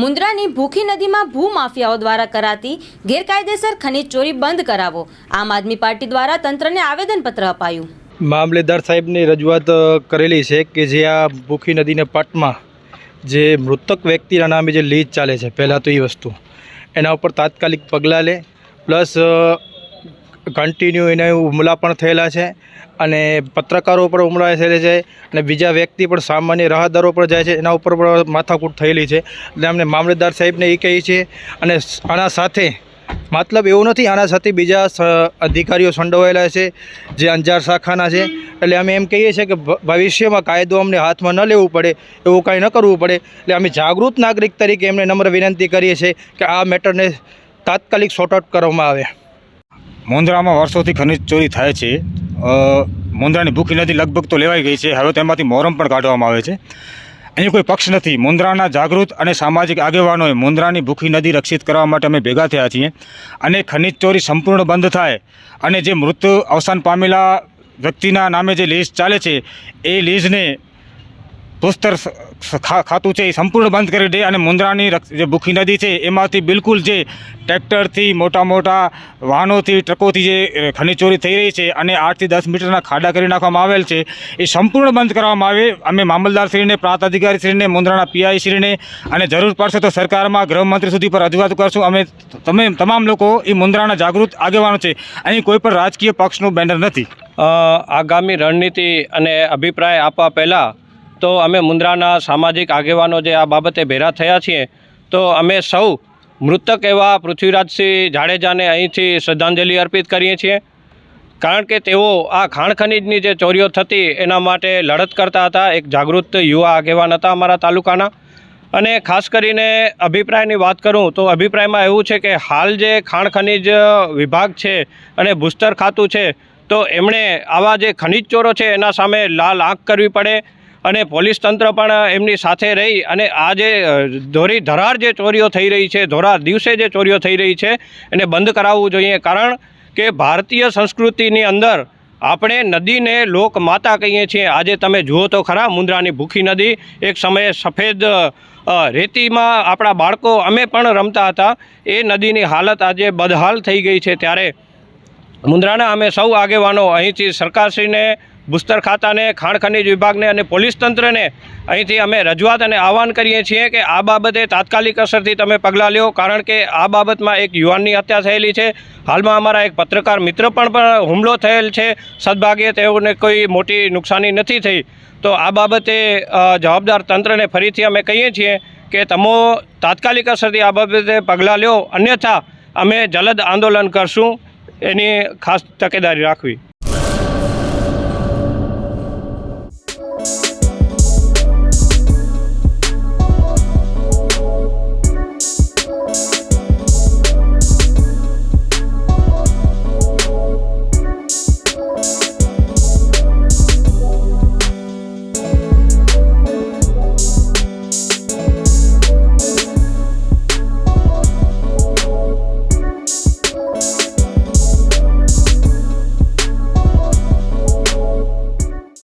મુન્દ્રાની ભૂખી નદીમાં ભૂમાફિયાઓ દ્વારા કરાતી ગેરકાયદેસર ખનીજ ચોરી બંધ કરાવો. આમ આદમી પાર્ટી દ્વારા તંત્રને આવેદનપત્ર અપાયું. મામલેદાર સાહેબની રજૂઆત કરેલી છે કે જે આ ભૂખી નદીના પટમાં જે મૃતક વ્યક્તિના નામે જે લીજ ચાલે છે, પહેલાં તો એ વસ્તુ. એના ઉપર તાત્કાલિક પગલાં લે, પ્લસ કન્ટિન્યુ એને હુમલા પણ થયેલા છે અને પત્રકારો પર હુમલા થયેલા છે અને બીજા વ્યક્તિ પણ સામાન્ય રાહદારો પર જાય છે, એના ઉપર પણ માથાકૂટ થયેલી છે. એટલે અમને મામલેદાર સાહેબને એ કહીએ છીએ અને આના સાથે મતલબ એવું નથી, આના સાથે બીજા અધિકારીઓ સંડોવાયેલા છે, જે અંજાર શાખાના છે. એટલે અમે એમ કહીએ છીએ કે ભવિષ્યમાં કાયદો અમને હાથમાં ન લેવું પડે, એવું કાંઈ ન કરવું પડે. એટલે અમે જાગૃત નાગરિક તરીકે એમને નમ્ર વિનંતી કરીએ છીએ કે આ મેટરને તાત્કાલિક સોર્ટ આઉટ કરવામાં આવે. મુંદ્રામાં વર્ષોથી ખનિજ ચોરી થાય છે. મુંદ્રાની ભૂખી નદી લગભગ તો લેવાઈ ગઈ છે. હવે તેમાંથી મોરમ પણ કાઢવામાં આવે છે. અહીં કોઈ પક્ષ નથી. મુંદ્રાના જાગૃત અને સામાજિક આગેવાનોએ મુંદ્રાની ભૂખી નદી રક્ષિત કરવા માટે અમે ભેગા થયા છીએ અને ખનિજ ચોરી સંપૂર્ણ બંધ થાય અને જે મૃત અવસાન પામેલા વ્યક્તિના નામે જે લીઝ ચાલે છે, એ લીઝને ભૂસ્તર ખાતું છે, એ સંપૂર્ણ બંધ કરી દે અને મુન્દ્રાની જે ભૂખી નદી છે, એમાંથી બિલકુલ જે ટ્રેક્ટરથી મોટા મોટા વાહનોથી, ટ્રકોથી જે ખનીચોરી થઈ રહી છે અને આઠથી દસ મીટરના ખાડા કરી નાખવામાં આવેલ છે, એ સંપૂર્ણ બંધ કરવામાં આવે. અમે મામલદારશ્રીને, પ્રાંત અધિકારીશ્રીને મુન્દ્રાના પીઆઈશ્રીને અને જરૂર પડશે તો સરકારમાં ગૃહમંત્રી સુધી પર રજૂઆત કરશું. અમે તમે તમામ લોકો એ મુંદ્રાના જાગૃત આગેવાનો છે. અહીં કોઈ પણ રાજકીય પક્ષનું બેનર નથી. આગામી રણનીતિ અને અભિપ્રાય આપવા પહેલાં તો અમે મુન્દ્રાના સામાજિક આગેવાનો જે આ બાબતે ભેરા થયા છીએ, તો અમે સૌ મૃતક એવા પૃથ્વીરાજસિંહ જાડેજાને અહીંથી શ્રદ્ધાંજલિ અર્પિત કરીએ છીએ. કારણ કે તેઓ આ ખાણ ખનીજની જે ચોરીઓ થતી એના માટે લડત કરતા હતા, એક જાગૃત યુવા આગેવાન હતા અમારા તાલુકાના. અને ખાસ કરીને અભિપ્રાયની વાત કરું તો અભિપ્રાયમાં એવું છે કે હાલ જે ખાણ ખનીજ વિભાગ છે અને ભૂસ્તર ખાતું છે, તો એમણે આવા જે ખનીજ ચોરો છે એના સામે લાલ આંખ કરવી પડે. અને પોલીસ તંત્ર પણ એમની સાથે રહી અને આ જે ધોરી ધરાર જે ચોરીઓ થઈ રહી છે, ધોરાર દિવસે જે ચોરીઓ થઈ રહી છે, એને બંધ કરાવવું જોઈએ. કારણ કે ભારતીય સંસ્કૃતિની અંદર આપણે નદીને લોક માતા કહીએ છીએ. આજે તમે જુઓ તો ખરા મુન્દ્રાની ભૂખી નદી એક સમયે સફેદ રેતીમાં આપણા બાળકો, અમે પણ રમતા હતા. એ નદીની હાલત આજે બદહાલ થઈ ગઈ છે. ત્યારે મુન્દ્રાના અમે સૌ આગેવાનો અહીંથી સરકારશ્રીને ભૂસ્તર ખાતાને, ખાણ ખનીજ વિભાગને અને પોલીસ તંત્રને અહીંથી અમે રજૂઆત અને આહવાન કરીએ છીએ કે આ બાબતે તાત્કાલિક અસરથી તમે પગલાં લ્યો, કારણ કે આ બાબતમાં એક યુવાનની હત્યા થયેલી છે. હાલમાં અમારા એક પત્રકાર મિત્ર પણ પણ હુમલો થયેલ છે. સદભાગ્યે તેઓને કોઈ મોટી નુકસાની નથી થઈ. તો આ બાબતે જવાબદાર તંત્રને ફરીથી અમે કહીએ છીએ કે તમો તાત્કાલિક અસરથી આ બાબતે પગલાં લ્યો. અન્યથા અમે જલદ આંદોલન કરશું. એની ખાસ તકેદારી રાખવી.